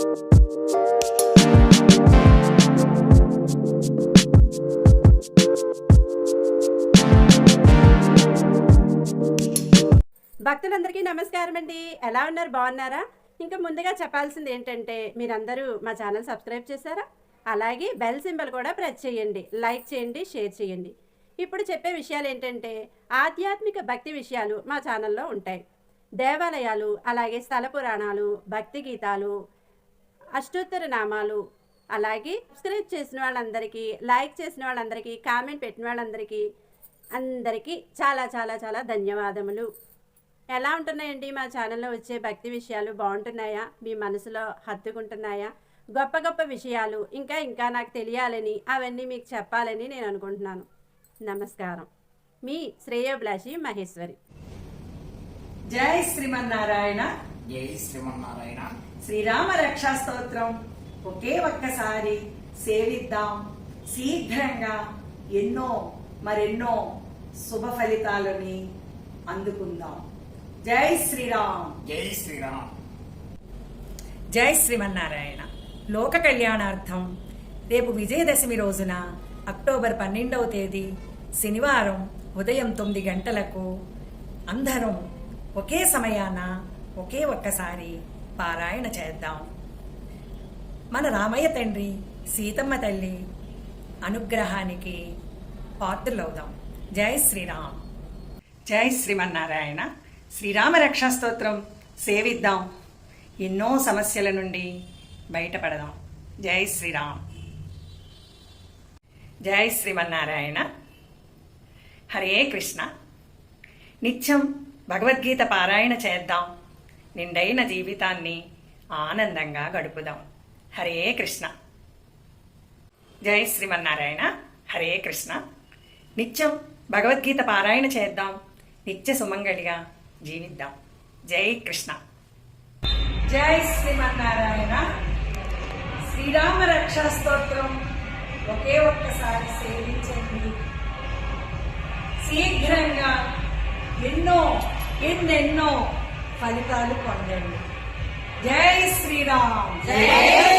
భక్తులందరికీ నమస్కారం అండి. ఎలా ఉన్నారు? బాగున్నారా? ఇంకా ముందుగా చెప్పాల్సింది ఏంటంటే మీరందరూ మా ఛానల్ సబ్స్క్రైబ్ చేశారా? అలాగే బెల్ సింబల్ కూడా ప్రెస్ చేయండి. లైక్ చేయండి షేర్ చేయండి. ఇప్పుడు చెప్పే విషయాలు ఏంటంటే ఆధ్యాత్మిక భక్తి విషయాలు మా ఛానల్లో ఉంటాయి. దేవాలయాలు అలాగే స్థల పురాణాలు భక్తి గీతాలు అష్టోత్తర నామాలు అలాగే సబ్స్క్రైబ్ చేసిన వాళ్ళందరికీ లైక్ చేసిన వాళ్ళందరికీ కామెంట్ పెట్టిన వాళ్ళందరికీ అందరికీ చాలా చాలా చాలా ధన్యవాదములు. ఎలా ఉంటున్నాయండి మా ఛానల్లో వచ్చే భక్తి విషయాలు? బాగుంటున్నాయా? మీ మనసులో హత్తుకుంటున్నాయా? గొప్ప గొప్ప విషయాలు ఇంకా ఇంకా నాకు తెలియాలని అవన్నీ మీకు చెప్పాలని నేను అనుకుంటున్నాను. నమస్కారం. మీ శ్రేయోభిలాషి మహేశ్వరి. జై శ్రీమన్నారాయణ. జై శ్రీమన్నారాయణ. శ్రీరామ రక్షా స్తోత్రం ఒకే ఒక్కసారి సేవిద్దాం. శీఘ్రంగా ఎన్నో మరెన్నో శుభ ఫలితాలని అందుకుందాం. జై శ్రీరామ్. జై శ్రీరామ్. జై శ్రీమన్నారాయణ. లోక కళ్యాణార్థం రేపు విజయదశమి రోజున అక్టోబర్ పన్నెండవ తేదీ శనివారం ఉదయం తొమ్మిది గంటలకు అందరం ఒకే సమయాన ఒకే ఒక్కసారి పారాయణ చేద్దాం. మన రామయ్య తండ్రి సీతమ్మ తల్లి అనుగ్రహానికి పాత్రులవుదాం. జై శ్రీరామ్. జై శ్రీమన్నారాయణ. శ్రీరామ రక్షా స్తోత్రం సేవిద్దాం. ఎన్నో సమస్యల నుండి బయటపడదాం. జై శ్రీరామ్. జై శ్రీమన్నారాయణ. హరే కృష్ణ. నిత్యం భగవద్గీత పారాయణ చేద్దాం. నిండైన జీవితాన్ని ఆనందంగా గడుపుదాం. హరే కృష్ణ. జై శ్రీమన్నారాయణ. హరే కృష్ణ. నిత్యం భగవద్గీత పారాయణ చేద్దాం. నిత్య సుమంగళిగా జీవిద్దాం. జై కృష్ణ. జై శ్రీమన్నారాయణ. శ్రీరామ రక్షా స్తోత్రం ఒకే ఒక్కసారి సేవించండి. శీఘ్రంగా ఎన్నెన్నో ఫలితాలు పొందండి. జై శ్రీరామ్. జై